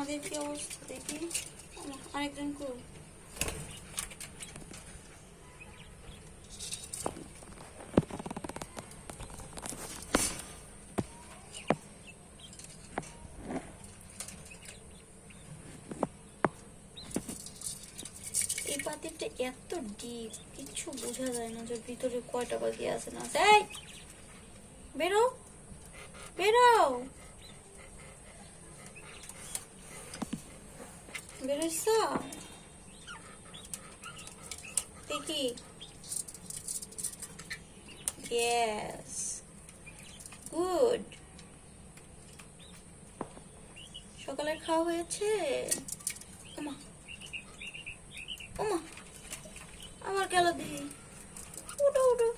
আমাদের কি অবস্থা দেখি। আরেকজন কই? এত ডিপ কিচ্ছু বোঝা যায় না যে ভিতরে কয়টা বাকি আছে না। এই, বেরো বেরো। বেরোইছ? দেখি। ইয়েস গুড সকালের খাওয়া হয়েছে? ওমা। ওমা। আমার গেল দিই উঠো উঠো।